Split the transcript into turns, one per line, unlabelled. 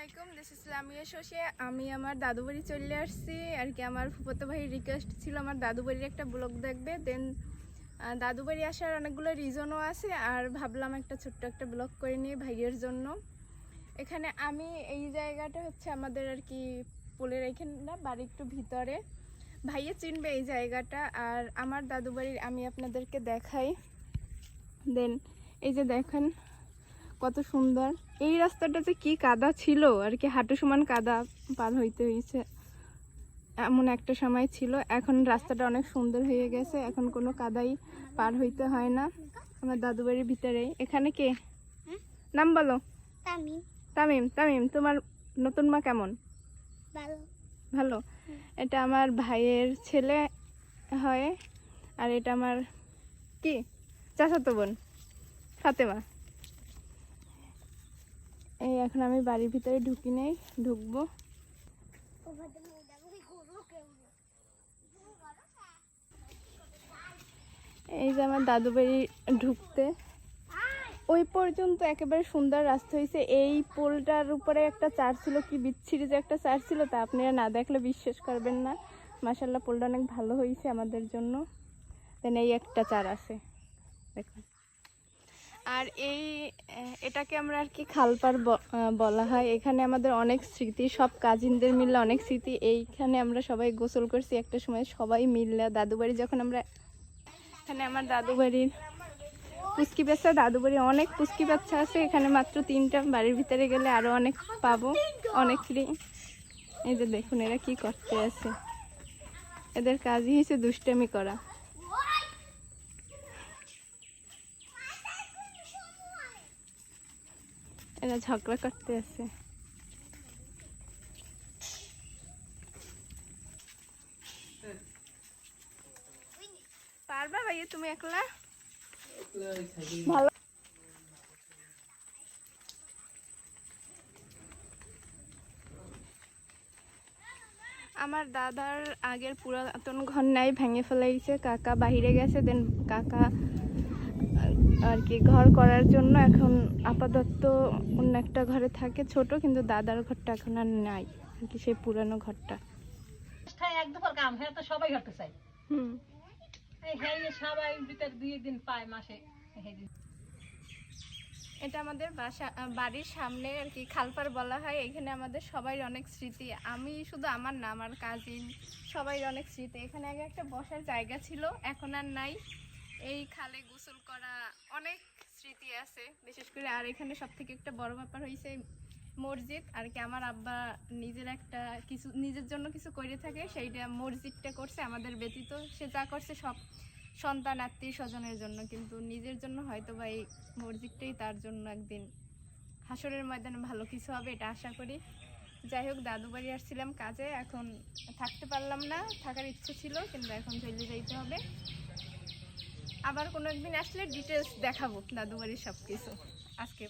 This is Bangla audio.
আলাইকুম দিস ইস লামিয়া শোষে আমি আমার দাদু বাড়ি চলে আসছি। আর কি আমার ফুফতো ভাই রিকোয়েস্ট ছিল আমার দাদু বাড়ির একটা ব্লগ দেখবে। দেন দাদু বাড়ি আসার অনেকগুলো রিজনও আছে। আর ভাবলাম একটা ছোট্ট একটা ব্লগ করে নিয়ে ভাইয়ের জন্য। এখানে আমি, এই জায়গাটা হচ্ছে আমাদের আর কি পোলের এখানে না বাড়ি একটু ভিতরে। ভাইয়ে চিনবে এই জায়গাটা। আর আমার দাদু বাড়ির আমি আপনাদেরকে দেখাই। দেন এই যে দেখেন কত সুন্দর। এই রাস্তাটা যে কি কাদা ছিল? আর কি হাঁটু সমান কাদা পার হইতে হয়েছে এমন একটা সময় ছিল। এখন রাস্তাটা অনেক সুন্দর হয়ে গেছে। এখন কোনো কাদাই পার হইতে হয় না। আমার দাদু বাড়ির ভিতরে এখানে কে? নাম বলো।
তামি
তামিম তামিম তোমার নতুন মা কেমন?
ভালো।
ভালো। এটা আমার ভাইয়ের ছেলে হয়। আর এটা আমার কি? চাচাতো বোন। ফাতেমা। এই এখন আমি বাড়ির ভিতরে ঢুকি নেই, ঢুকবো। এই যে আমার দাদু বাড়ি ঢুকতে। ওই পর্যন্ত একেবারে সুন্দর রাস্তা হয়েছে। এই পোলটার উপরে একটা চার ছিল, কি বিচ্ছিরি যে একটা চার ছিল, তা আপনারা না দেখলে বিশ্বাস করবেন না। মাসাল্লাহ পোলটা অনেক ভালো হয়েছে আমাদের জন্য। দেন এই একটা চার আছে। দেখুন। আর এই এটাকে আমরা আর কি খালপার বলা হয়। এখানে আমাদের অনেক স্মৃতি, সব কাজিনদের মিললে অনেক স্মৃতি। এইখানে আমরা সবাই গোসল করছি একটা সময়, সবাই মিললে দাদু বাড়ি যখন আমরা, এখানে আমার দাদু বাড়ির পুচকি বাচ্চা দাদু বাড়ি অনেক পুচকি বাচ্চা আছে। এখানে মাত্র তিনটা, বাড়ির ভিতরে গেলে আরও অনেক পাবো, অনেক ফ্রি এই যে দেখুন, এরা কি করতে আছে। এদের কাজই হয়েছে দুষ্টামি করা। এরা ঝগড়া করতে আছে পারবা তুমি একলা? ভালো। আমার দাদার আগের পুরাতন ঘর নাই, ভেঙে ফেলাইছে, কাকা বাহিরে গেছে দেন কাকা আর কি ঘর করার জন্য এখন আপাতত অন্য একটা ঘরে থাকে ছোট কিন্তু দাদার ঘরটা এখন আর নাই আর কি সেই পুরানো ঘরটা।
এক দুপুর কাম হ্যাঁ তো সবাই হতে চাই
হুম।
হ্যাঁ সবাই ভিতর দুই দিন পায় মাসে এই
এটা আমাদের বাসা বাড়ির সামনে আর কি খালপার বলা হয় এখানে আমাদের সবাই অনেক স্মৃতি। আমি শুধু আমার না আমার কাজিন সবাই অনেক স্মৃতি। এখানে আগে একটা বসার জায়গা ছিল এখন আর নাই। এই খালে গোসল করা স্মৃতি আছে। বিশেষ করে আর এখানে সব থেকে একটা বড় ব্যাপার হয়েছে মসজিদ, আর কি আমার আব্বা নিজের একটা কিছু, নিজের জন্য কিছু করে থাকে, সেইটা মসজিদটা করছে আমাদের ব্যতীত। সে যা করছে সব সন্তান, আত্মীয় স্বজনের জন্য, কিন্তু নিজের জন্য হয়তো বা এই মসজিদটাই তার জন্য একদিন হাসরের ময়দানে ভালো কিছু হবে, এটা আশা করি। যাই হোক, দাদু বাড়ি আসছিলাম কাজে, এখন থাকতে পারলাম না, থাকার ইচ্ছে ছিল, কিন্তু এখন চলে যাইতে হবে। আবার কোনো একদিন আসলে ডিটেলস দেখাবো দাদুবাড়ির সব কিছু আজকে